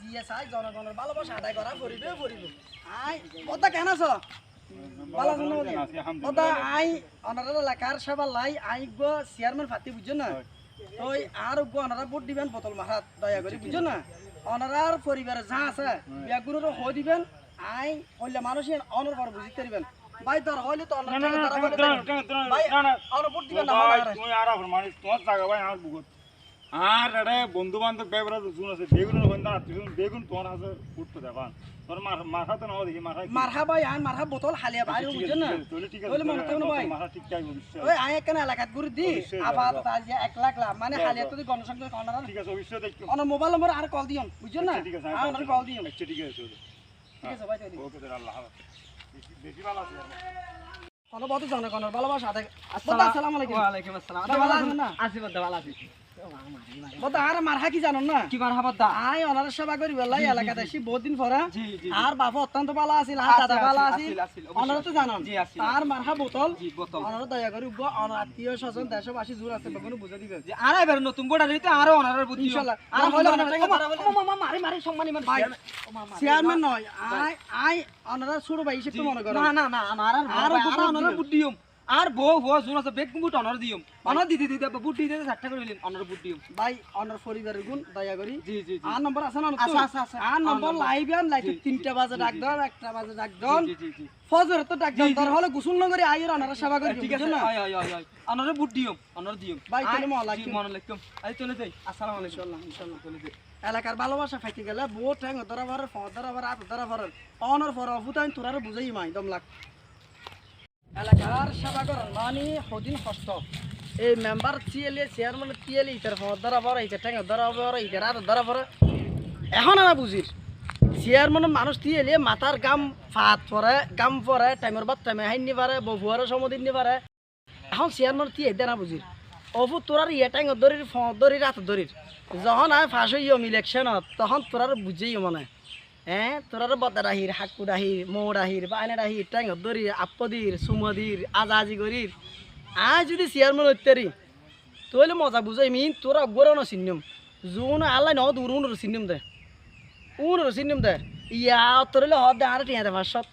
জিয়ে চাই জনগণের ভালোবাসা আদায় করা করিবে করিব আই ওটা কেন আছো? ভালো আছো ওটা আই অনার এলাকার সবার লাই আই গো চেয়ারম্যান ফাতি বুঝছ না ওই আর গো অনারা ভোট দিবেন বোতল মারাত দয়া করে বুঝছ না অনারার পরিবারে যা আছে বিয়াগুলো হয়ে দিবেন আই হইলে মানুষ অনর পর বুঝিতে দিবেন ভাই তোর হইলে তো অনার না, না, না, টাকা তারা দাঁড়ান, বলে দাঁড়ান, দেবেন। দাঁড়ান, ভাই অনর ভোট দিবেন না ভাই, তুমি আর আপনার তোমার জায়গা ভাই আমার বুকত আর রে বন্ধু বান্ধব বেবরা জুন আছে। বেগুন তুই বেগুন তোমার হাতে উঠতে দেবান তোর মার মাথা তো না দেখি মাথা মারহা ভাই মারহা বোতল হালিয়া বাইরে বুঝছ না? ঠিক মনে না ভাই। মাথা ঠিক চাই ওই আই একখানে এলাকাত ঘুরে দি। আবার। তার এক লাখ লাখ মানে। হালিয়া তো গণসংখ্যা অনার ঠিক আছে অবশ্যই দেখো। অনার মোবাইল নম্বর আর কল দিও বুঝছ না? আচ্ছা, ঠিক আছে আর কল দিও আচ্ছা ঠিক আছে ঠিক আছে। ভাই তাহলে। ওকে তাহলে আল্লাহ হাফেজ। বেশি ভালো আছে বহুত জনগণের ভালোবাসা। আসসালামু আলাইকুম। ওয়ালাইকুম আসসালাম। আচ্ছা, ভালো আছেন না? আছি ভালো আছি। আর মারহা কি জানো না? কি মার হাবাদা আই অনার সেবা করি বেলাই এলাকাতে আসি বহুত দিন পরে। জি জি আর বাবা অত্যন্ত ভালো আছিল আর দাদা ভালো আছিল আছিল, আছিল, অবশ্যই। অনার তো জানান আর মারহা বোতল। জি দয়া করি উগ্র আত্মীয় স্বজন দেশবাসী দূর আছে বেগুন বুঝে দিবেন আর এবার নতুন গোড়া দিতে আরও অনারের বুদ্ধি ইনশাআল্লাহ। আর আর হলো হলো অনার অনার টাকা টাকা মামা মারি মারি সম্মানী মানে ভাই চেয়ারম্যান নয় আই আই অনারা ছোট ভাই হিসেবে মনে করো। না না না আমার আর আর আর বুদ্ধি অনারের দিও। বুদ্ধি আর বউ বউ শুন আছে বেগ বুট অনার দিম অনার দিদি দিদি বুট দিতে চারটা করে দিলেন অনার বুদ্ধি ভাই অনার পরিবারের গুণ দয়া করি। জি জি আর নম্বর আছে না আছে, আছে, আছে। আর নম্বর লাইতে জি, জি, তিনটা বাজে ডাক দাও একটা বাজে ডাক দাও। জি জি জি ফজর তো ডাক দাও তোর হলে গোসল নগরে আইয়ের অনারা সেবা করি ঠিক আছে। না? হয় হয় হয় হয়। অনারের বুদ্ধি অনার দিম ভাই, তাহলে মনে লাগবে। মনে লাগতাম আই চলে যাই। আসসালামু আলাইকুম। ইনশাআল্লাহ ইনশাআল্লাহ চলে যাই। এলাকার ভালোবাসা ফাইতে গেলে বউ ঠ্যাং ধরা ভরে ফ ধরা ভরে আপ ধরা ভরে অনর ফর অফুতাইন তোরার বুঝাই মাই দম লাগ এলাকার সেবা করেন মানে সদিন কষ্ট এই মেম্বার চিয়েলে চেয়ারম্যান চিয়েলে ইটার ফ ধরা ভরে ইটার ঠ্যাং ধরা ভরে ইটার আর ধরা ভরে এখন আর বুঝির। চেয়ারম্যান মানুষ চিয়েলে মাথার গাম ফাত পরে, গাম পরে, টাইমের বাদ টাইমে হাইন পারে বহুয়ারও সমদিন নি পারে। এখন চেয়ারম্যান তি এদের না বুঝির। অবু তোরার ইয়ে টাইম দরির ফ দরির হাত দরির যখন আয় ফাঁস হইম ইলেকশনত, তখন তোরার বুঝেই মানে হ্যাঁ তোরার বদার আহির হাকুর আহির মৌর আহির বাইনের আহির টাইম দরি আপদির, সুমদির, আজাজি গরির। আজ যদি চেয়ারম্যান হত্যারি তোলে মজা বুঝাই মিন, তোরা গোরানো চিনিম জোন আল্লাহ ন দূর উনর চিনিম দে। উনর চিনিম দে। ইয়া তোরলে হদ দে, আর টিয়া দে ভাষত।